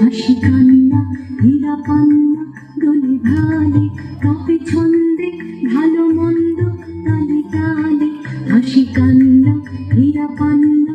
হাসি কান্না হীরা কান্না গলে ভালে কাপে ছন্দে ভালো মন্দ তালে তালে হাসি কান্না হীরা কান্না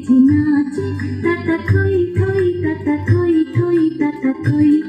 ちなち戦いとい戦いとい戦い